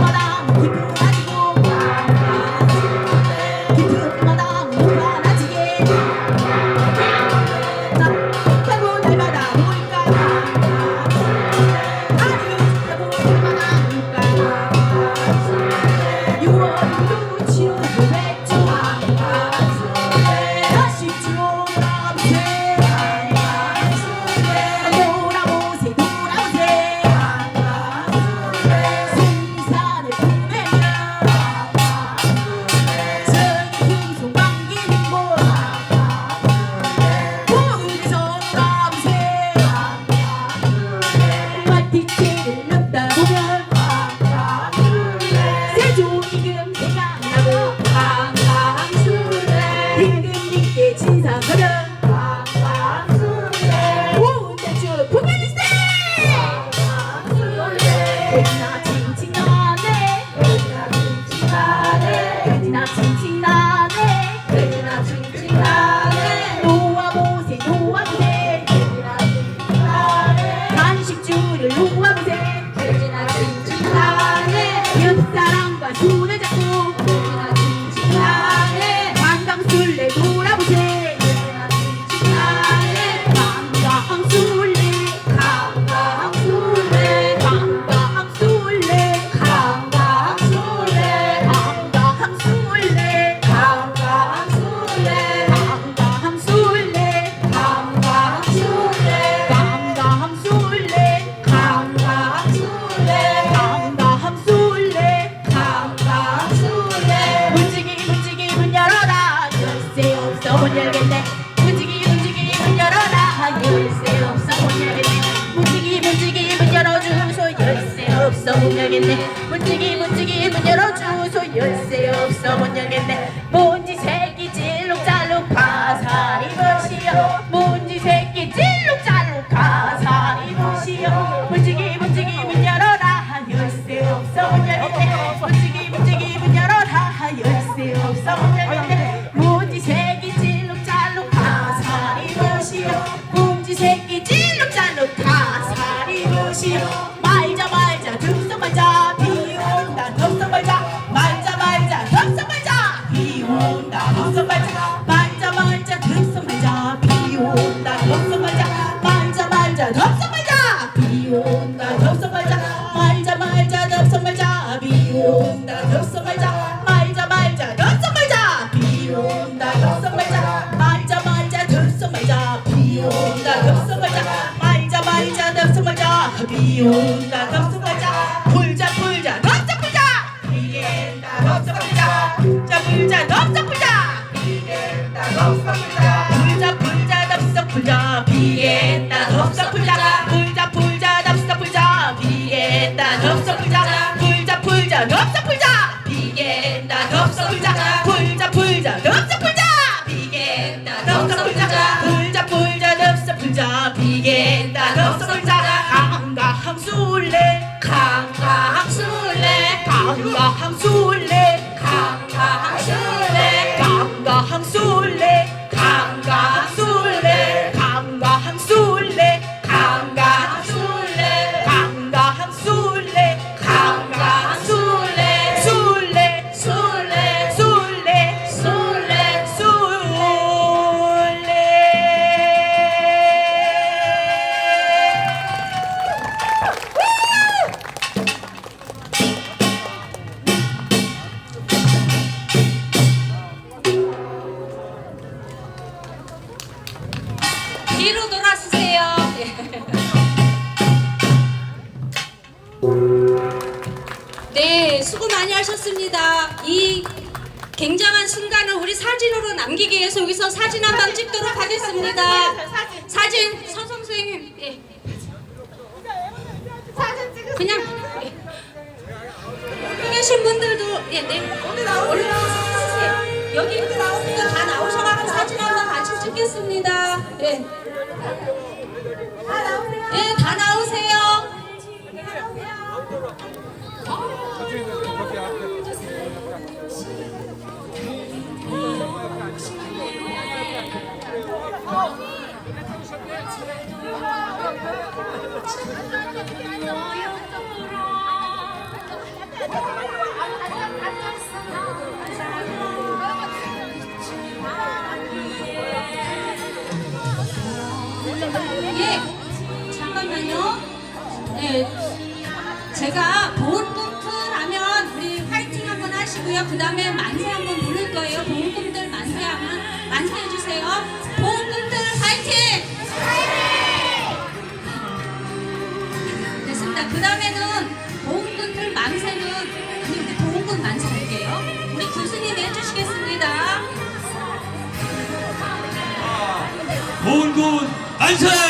まだ 문 열겠네. 열겠네. 문지기 문지기 문 열어주소 열쇠 비온다. 득성 말자 말자 말자 득성 말자. 비온다. 득성 말자 말자 말자 득성 말자. 비온다. 득성 말자 말자 말자 득성 말자. 비온다. 득성 말자 말자 말자 득성 말자. 비온다. 득성 말자 불자 불자 득성 불자. 비엔다. 득성 불자 불자 불자 득성 불자. 비엔다. 득성 불자 불자 불자 득성 불자. 득성 불자 불자 수고 많이 하셨습니다. 이 굉장한 순간을 우리 사진으로 남기기 위해서 여기서 사진 한 방 찍도록 하겠습니다. 사진 서 선생님, 예. 그냥 예. 여기 계신 분들도 예, 네. 얼른 나오세요. 여기 있는 분들 다 나오셔가지고 사진 한 번 같이 찍겠습니다. 예. 예, 예, 잠깐만요. 네, 제가 보온꿈틀하면 우리 화이팅 한번 하시고요. 그 다음에 만세 한번 부를 거예요. 보온꿈틀 만세 하면 만세 해주세요. 보온꿈틀 화이팅! 됐습니다. 그 다음에는 보온꿈틀 만세는 아니 우리 보온꿈 만세 할게요. 우리 교수님이 해주시겠습니다. 보은군 만세!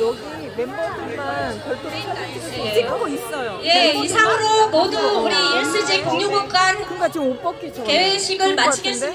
여기 멤버들만 별도로 사진 찍고 있어요. 예, 이상으로 모두 우리 일스제 공유국간 그러니까 지금 옷 벗기 전에 것 마치겠습니다.